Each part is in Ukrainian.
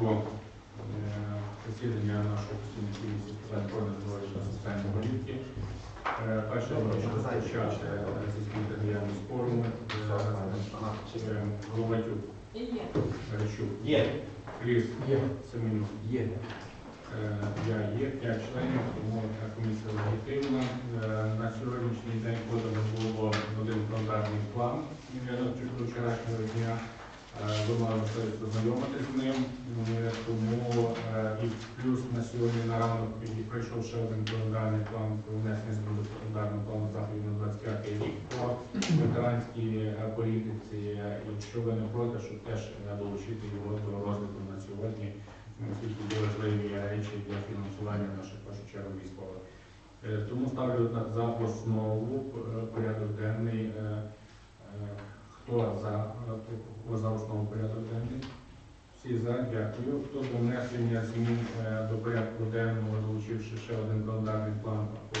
е, засідання нашої постійної комісії питань та соціальної політики. Е, Перше, я розпочати е, форуму. Е, е, Головатюк, Є. Грищук, Є. Семенюк. Є. Е, Я є 5 членів, тому е, комісія легітимна. Е, На сьогоднішній день подано було один календарний план е, вчорашнього дня. Е, Ви мали можливість ознайомитися з ним, Е, тому е, і плюс на сьогодні на ранок і прийшов ще один календарний план про внесення змін до календарного плану заходів на 25 рік по ветеранській політиці. Якщо ви не проти, щоб теж долучити його до розгляду на сьогодні, оскільки дуже важливі речі для фінансування наших першу чергу військових. Тому ставлю на- за основу порядок денний. Е, е, Хто за, е, за основу порядок денний? Всі за, дякую. Хто за внесення змін е, до порядку денного, долучивши ще один календарний план по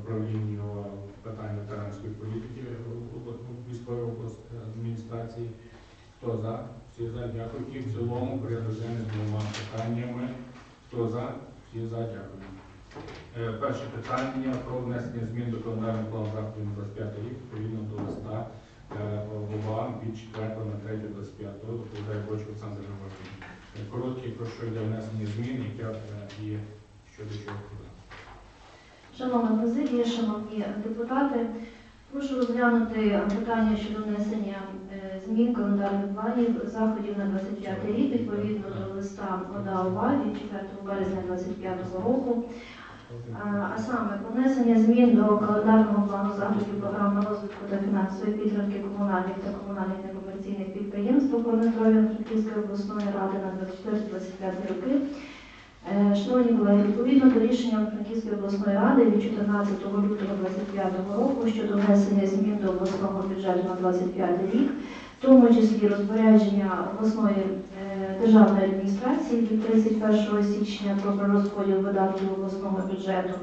управлінню питань ветеранської політики в в військовій області адміністрації? Хто за? Всі за, дякую. І в цілому порядок денний з двома питаннями. Хто за? Всі за, дякую. Е, Перше питання про внесення змін до календарного плану заходів на 25 рік відповідно до листа е, ВОВА від 4 на 3 25 доповідає Бочу Олександр. Е, Короткі, про що йде внесення змін, яке е, і щодо чого буде. Шановна президія, шановні депутати, прошу розглянути питання щодо внесення е, змін календарних планів заходів на 25 рік відповідно до листа ОДА ОВА від 4 березня 2025 року. А саме внесення змін до календарного плану заходів програми розвитку та фінансової підтримки комунальних та комунальних некомерційних підприємств охорони здоров'я Франківської обласної ради на 24-25 роки. Е, Шановні колеги, відповідно до рішення Франківської обласної ради від 14 лютого 2025 року щодо внесення змін до обласного бюджету на 2025 рік, в тому числі розпорядження обласної е, державної адміністрації від 31 січня про перерозподіл видатків обласного бюджету,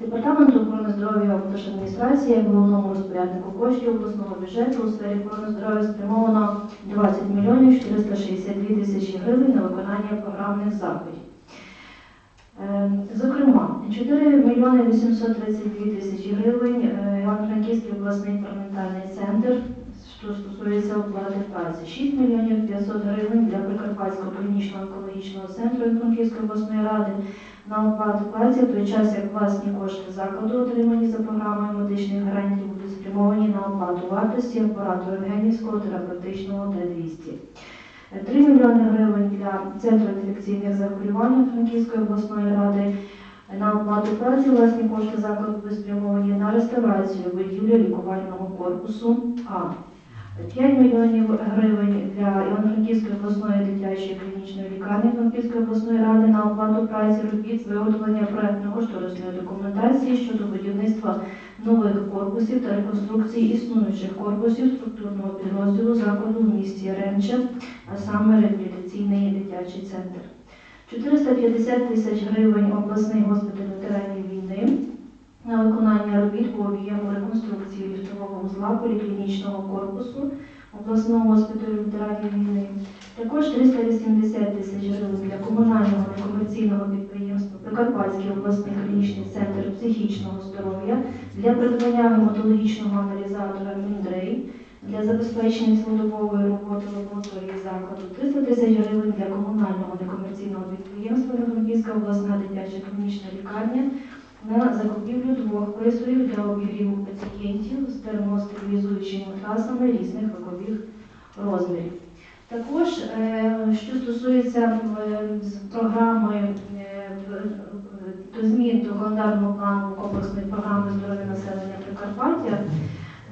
Департаменту охорони здоров'я облдержадміністрації як головному розпоряднику коштів обласного бюджету у сфері охорони здоров'я спрямовано 20 мільйонів 462 тисячі гривень на виконання програмних заходів. Е, Зокрема, 4 мільйони 832 тисячі гривень е, Івано-Франківський обласний експериментальний центр, що стосується оплати праці, 6 мільйонів 500 гривень для Прикарпатського клінічного онкологічного центру Івано-Франківської обласної ради на оплату праці, в той час як власні кошти закладу, отримані за програмою медичних гарантій, будуть спрямовані на оплату вартості апарату Євгенівського терапевтичного Т-200. 3 мільйони гривень для Центру інфекційних захворювань Франківської обласної ради на оплату праці власні кошти закладу спрямовані на реставрацію будівлі лікувального корпусу А. 5 мільйонів гривень для Івано-Франківської обласної дитячої клінічної лікарні Франківської обласної ради на оплату праці робіт з виготовлення проектно-кошторисної документації щодо будівництва нових корпусів та реконструкції існуючих корпусів структурного підрозділу закладу в місті Ренче, а саме реабілітаційний дитячий центр. 450 тисяч гривень обласний госпіталь ветеранів війни на виконання робіт по об'єму реконструкції ліфтового вузла поліклінічного корпусу обласного госпіталю ветеранів війни. Також 380 тисяч гривень для комунального некомерційного підприємства Прикарпатський обласний клінічний центр психічного здоров'я для придбання гематологічного аналізатора Міндрей для забезпечення цілодобової роботи лабораторії закладу 300 тисяч гривень для комунального некомерційного підприємства Франківська обласна дитяча клінічна лікарня на закупівлю двох пристроїв для обігріву пацієнтів з термостабілізуючими матрасами різних вагових розмірів. Також, е, що стосується е, програми е, змін до календарного плану комплексної програми здоров'я населення Прикарпаття,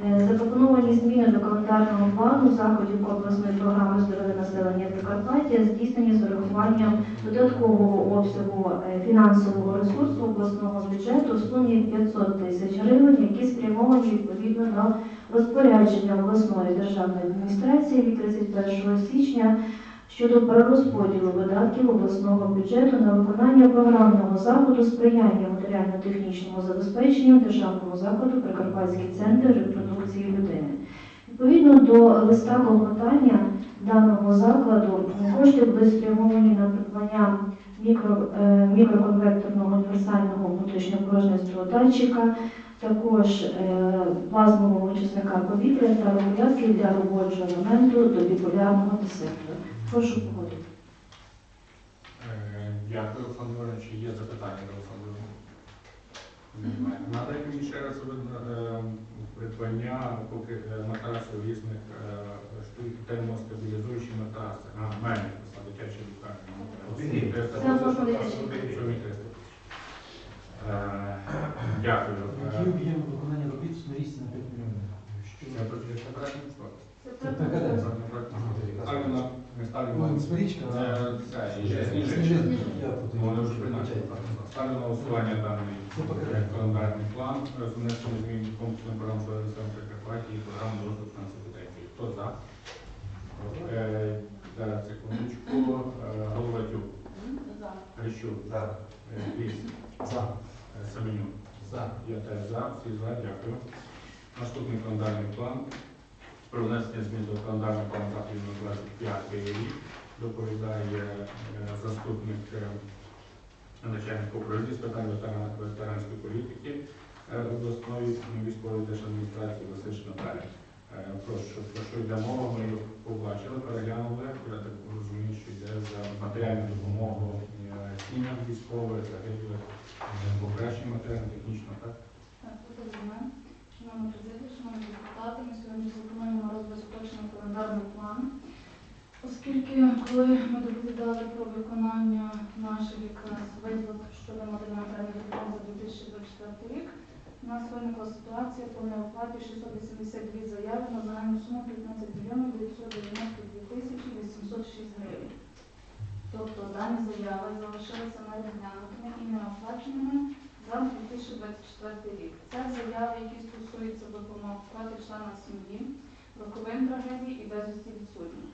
запропоновані зміни до календарного плану заходів комплексної програми здоров'я населення Прикарпаття здійснені з урахуванням додаткового обсягу е, фінансового ресурсу обласного бюджету в сумі 500 тисяч гривень, які спрямовані відповідно до розпорядження обласної державної адміністрації від 31 січня щодо перерозподілу видатків обласного бюджету на виконання програмного заходу сприяння матеріально-технічному забезпеченню державному закладу Прикарпатський центр репродукції людини. Відповідно до листа клопотання даного закладу. Кошти були спрямовані на придбання мікро, е, мікроконвекторного універсального внутрішньопорожнистого датчика, також е, плазмового очисника повітря та регулятки для робочого моменту до біполярного десектора. Прошу погодити. Е, Дякую, Олександр Іванович. Є запитання до Олександра Івановича? Немає. Надайте мені ще раз е, придбання поки е, матрасів різних штук термостабілізуючі матраси. А, в мене. Це Сьомі триста. Е, Дякую. Який Е, об'єм виконання робіт на 5 мільйонів? Це протирічна проектна історія. Це прийняли. Ставлю на голосування даний е, календарний план з внесенням змін комплексної програми «Слава Прикарпаття» і програми розвитку фінансової підтримки. Хто за? Е, Зараз секундочку. Е, Головатюк, За. Грищук, За. Ліс, За. Семенюк. За. Я теж за, всі за, дякую. Наступний календарний план. Про внесення змін до календарного плану на 25 рік. Доповідає е, заступник е, начальника управління з питань ветера- ветеранської політики е, обласної військової держадміністрації Василь Наталі. Прошу, про що йде мова, ми побачили, переглянули. Я так розумію, що йде за матеріальну допомогу сім'ям військових, загиблих, покращення матеріально-технічно, так? Так, добрий день. Шановні президії, шановні депутати, ми сьогодні пропонуємо на розгляд поточний календарний план. Оскільки, коли ми доповідали про виконання наших якраз виплат щодо матеріальної допомоги за 2024 рік, у нас виникла ситуація по неоплаті 682 заяви на загальну суму 15 мільйонів 992 тисячі 806 гривень. Тобто дані заяви залишилися нерозглянутими і неоплаченими за 2024 рік. Це заяви, які стосуються допомоги втрати сім'ї, роковин трагедії і безвісті відсутніх.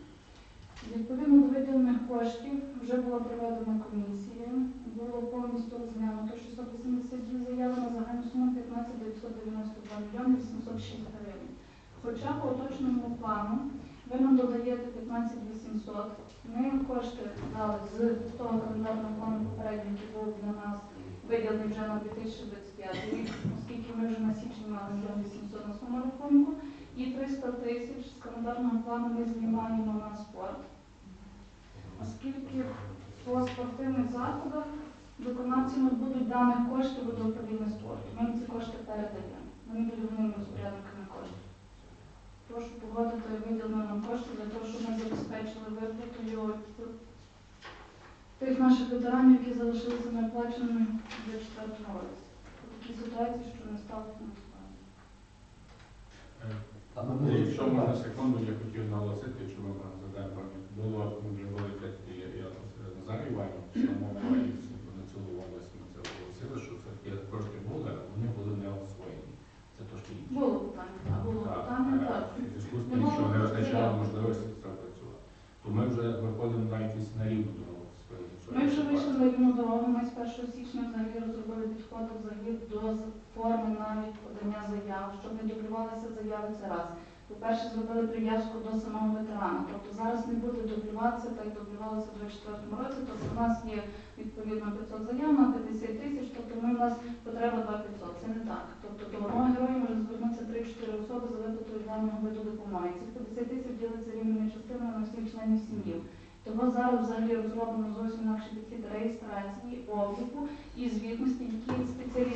Відповідно до виділених коштів вже була проведена комісія, було повністю розглянуто 682 заяви на загальну суму 15 992 мільйони 806 гривень. Хоча по уточненому плану ви нам додаєте 15 800, ми кошти дали з того календарного плану попереднього, який був для нас виділений вже на 2025 рік, оскільки ми вже на січні мали 1 800 на своєму рахунку, і 300 тисяч з календарного плану ми знімаємо на спорт. Оскільки по спортивних заходах виконавцями будуть дані кошти буде управління спорту. Ми ці кошти передаємо. Вони будуть головними розпорядниками коштів. Прошу погодити виділені нам кошти для того, щоб ми забезпечили виплатою тих наших ветеранів, які залишилися неоплаченими 2024 році. В такій ситуації, що не стало Е, Якщо можна секунду, я хотів наголосити, якщо ми пам'ять. Було були такі, я що мова і всі на цілу область ми це оголосили, що все таки кошти були, а вони були не освоєні. Це трошки інше. Було питання, а було питання, так. зв'язку з Не тим, що не вистачало можливості це працювати. То ми вже виходимо на якісь на рівну дорогу своєї Ми вже вийшли на рівну дорогу. Ми з 1 січня взагалі розробили підходи взагалі до форми навіть подання заяв, щоб не дублювалися заяви це раз. По-перше, зробили прив'язку до самого ветерана. Тобто зараз не буде дублюватися, так як дублювалося в 2024 році. Тобто у нас є відповідно 500 заяв на 50 тисяч, тобто ми у нас потреба 2500. Це не так. Тобто до одного героя може звернутися 3-4 особи за виплатою даного виду допомоги. Ці 50 тисяч ділиться рівними частинами на всіх членів сім'ї. Того зараз взагалі розроблено зовсім інакший підхід реєстрації, обліку і звітності, які спеціалісти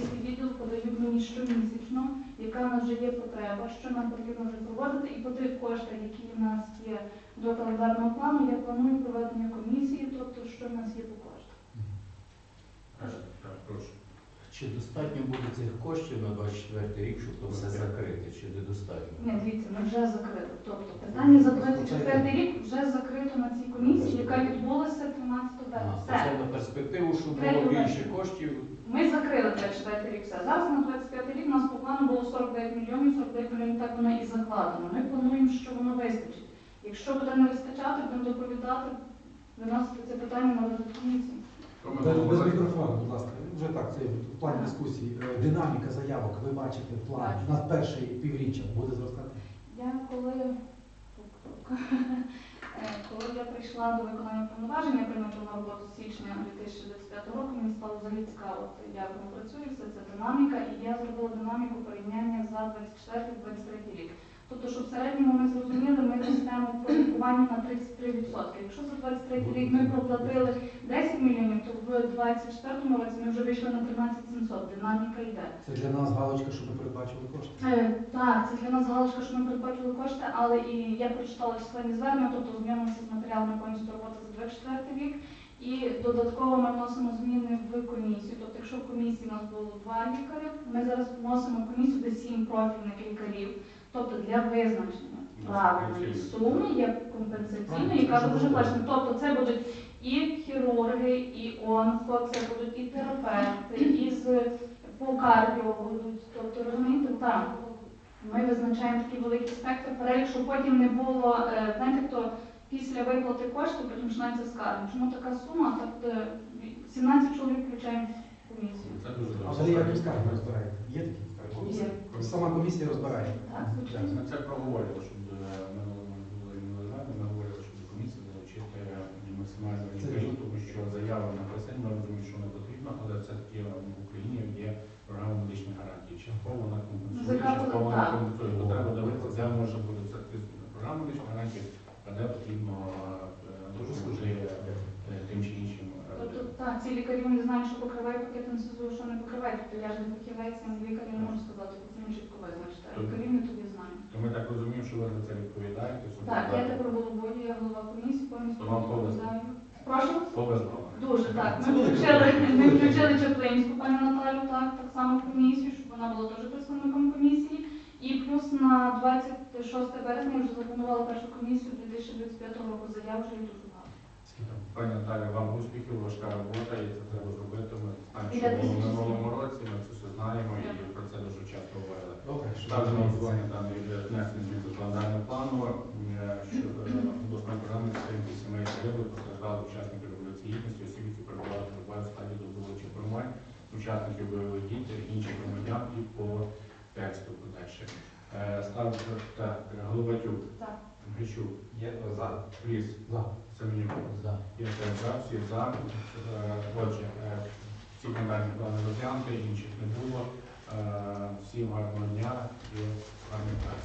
щомісячно, яка в нас вже є потреба, що нам потрібно вже проводити. І по тих коштах, які в нас є до календарного плану, я планую проведення комісії, тобто що в нас є по коштах. Прошу. Чи достатньо буде цих коштів на 24 рік, щоб то все закрити, чи недостатньо? Ні, дивіться, ми вже закрили. Тобто питання за 24 рік вже комісії, яка відбулася 13 А, березня. це на перспективу, Третє було більше коштів. Ми закрили 24 рік все. Зараз на 25 рік у нас по плану було 49 мільйонів, 49 мільйонів так воно і закладено. Ми плануємо, що воно вистачить. Якщо буде не вистачати, будемо доповідати, виносити це питання на ми Без, мікрофону, будь ласка. Вже так, це в плані дискусії. Е, Динаміка заявок, ви бачите план Бачу. на перше півріччя буде зростати? Я коли коли я прийшла до виконання повноважень, я прийняла на роботу з січня 2025 року, мені стало взагалі цікаво, як воно працює, все це динаміка, і я зробила динаміку порівняння за 24-23 рік. Тобто, щоб в середньому ми зрозуміли, ми ростемо по лікуванню на 33%. Якщо за 23 рік ми проплатили 10 мільйонів, то в 24 році ми вже вийшли на 13 700. Динаміка йде. Це для нас галочка, що ми передбачили кошти. Е, Так, це для нас галочка, що ми передбачили кошти, але і я прочитала численні звернення, тобто ознайомилася з матеріалами повністю роботи за 24 рік. І додатково ми вносимо зміни в комісію. Тобто, якщо в комісії у нас було два лікарі, ми зараз вносимо в комісію, де сім профільних лікарів. Тобто для визначення правильної суми як компенсаційної, яка вже плачена. Тобто це будуть і хірурги, і онко, це будуть і терапевти, і з по кардіо будуть. Тобто розумієте, так. Ми визначаємо такий великий спектр перелік, щоб потім не було, е, знаєте, хто після виплати коштів потім починається скарги. Чому така сума? Так е, 17 чоловік включаємо комісію. Це дуже добре. взагалі як ви скарги розбираєте? Є такі? Є. Сама комісія розбирає. Так, звичайно. Ми це проговорювали, щоб е, минулому було ми говорили, щоб до комісії залучити максимально Це лікарів, тому що заяви написані, ми розуміємо, що не потрібно, але все-таки в Україні є програма медичних гарантій. Частково вона компенсує, Закапали, частково вона компенсує. Треба дивитися, де може бути все-таки програма медичних гарантій, а де потрібно е, дуже служити е, тим чи іншим. е, Тобто, так, ці лікарі вони знають, що покриває пакет НСЗУ, що не покриває. Тобто я ж не фахівець, я не лікар, я не можу сказати, бо це чітко визначити. А лікарі не тоді знають. То ми так розуміємо, що ви за це відповідаєте. Так, я тепер головою, я голова комісії, повністю То вам відповідаю. Прошу? Повезло. Дуже так. Ми включили, ми включили Чаплинську пані Наталю, так, так само в комісію, щоб вона була теж представником комісії. І плюс на 26 березня я вже запланувала першу комісію 2025 року. Заяв вже багато. Пані Наталя, вам успіхів, важка робота, і це треба зробити. Ми знаємо, що в минулому році, ми це все знаємо і про це дуже часто говорили. Добре. Ставлю на голосування даний внесення змін до календарного плану е, щодо е, програми підтримки сімей загиблих постраждалих учасників революції гідності, осіб, які перебували перебувають в стадії добровольчих формувань, учасників бойових дій та інших громадян і по тексту подальше. Е, Ставлю так, Головатюк, Так. Грищук, Є за. Ліс, За. Семенюк. За. Я теж за, всі за. Е, Отже, всі календарні плани розглянути, інших не було. Е, Всім гарного дня і гарних праці.